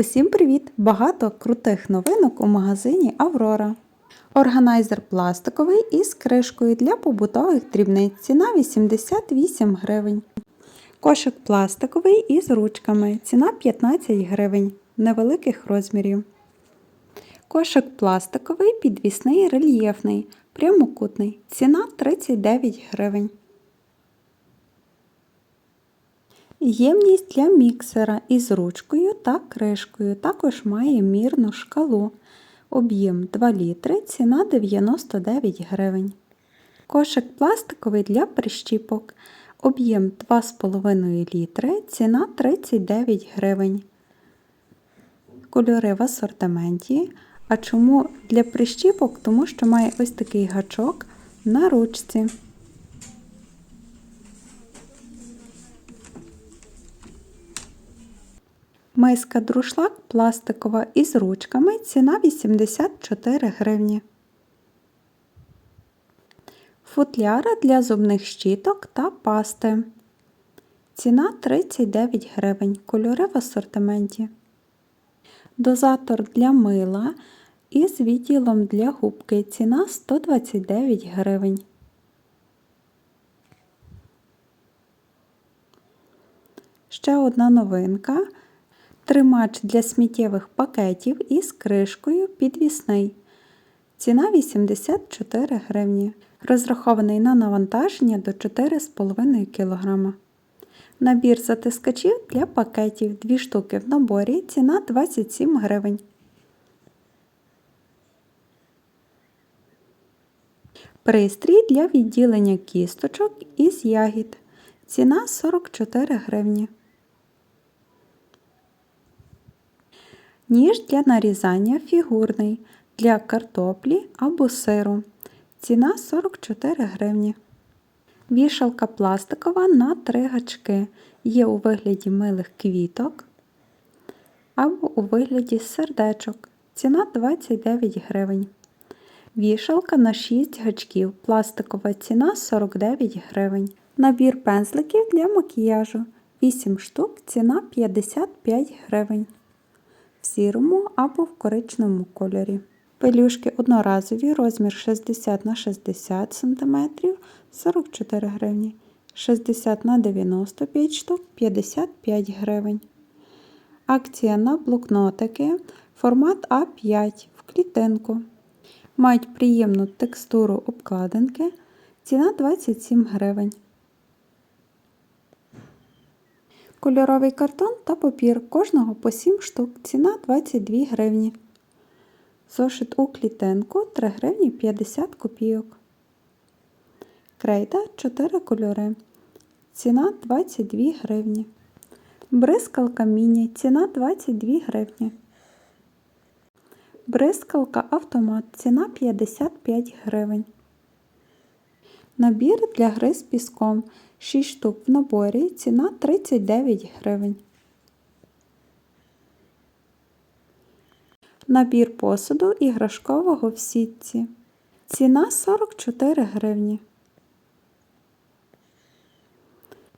Усім привіт! Багато крутих новинок у магазині Аврора. Органайзер пластиковий із кришкою для побутових дрібниць. Ціна 88 гривень. Кошик пластиковий із ручками. Ціна 15 гривень невеликих розмірів. Кошик пластиковий, підвісний, рельєфний, прямокутний. Ціна 39 гривень. Ємність для міксера із ручкою та кришкою. Також має мірну шкалу. Об'єм 2 літри, ціна 99 гривень. Кошик пластиковий для прищіпок. Об'єм 2,5 літри, ціна 39 гривень. Кольори в асортименті. А чому для прищіпок? Тому що має ось такий гачок на ручці. Миска друшлак пластикова із ручками. Ціна 84 гривні. Футляра для зубних щіток та пасти. Ціна 39 гривень. Кольори в асортименті. Дозатор для мила із відділом для губки. Ціна 129 гривень. Ще одна новинка. Тримач для сміттєвих пакетів із кришкою підвісний. Ціна 84 гривні. Розрахований на навантаження до 4,5 кг. Набір затискачів для пакетів 2 штуки в наборі. Ціна 27 гривень. Пристрій для відділення кісточок із ягід. Ціна 44 гривні. Ніж для нарізання фігурний для картоплі або сиру. Ціна 44 гривні. Вішалка пластикова на 3 гачки. Є у вигляді милих квіток або у вигляді сердечок. Ціна 29 гривень. Вішалка на 6 гачків. Пластикова ціна 49 гривень. Набір пензликів для макіяжу 8 штук, ціна 55 гривень в сірому або в коричневому кольорі. Пелюшки одноразові, розмір 60 на 60 см 44 гривні, 60 на 95 штук 55 гривень. Акція на блокнотики, формат А5 в клітинку. Мають приємну текстуру обкладинки, ціна 27 гривень. Кольоровий картон та папір кожного по 7 штук. Ціна 22 гривні. Зошит у клітинку 3 гривні 50 копійок. Крейда 4 кольори. Ціна 22 гривні. Бризкалка міні. Ціна 22 гривні. Бризкалка автомат. Ціна 55 гривень. Набір для гри з піском 6 штук в наборі, ціна 39 гривень. Набір посуду іграшкового в сітці. Ціна 44 гривні.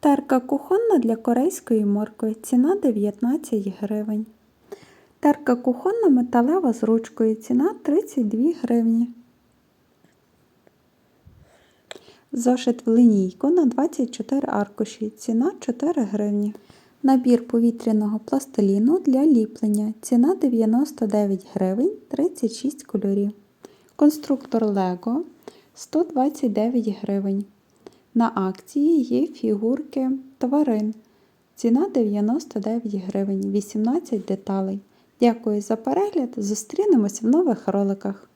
Терка кухонна для корейської моркви. Ціна 19 гривень. Терка кухонна металева з ручкою. Ціна 32 гривні. Зошит в линійку на 24 аркуші. Ціна 4 гривні. Набір повітряного пластиліну для ліплення. Ціна 99 гривень 36 кольорів. Конструктор Лего 129 гривень. На акції є фігурки тварин. Ціна 99 гривень 18 деталей. Дякую за перегляд. Зустрінемось в нових роликах.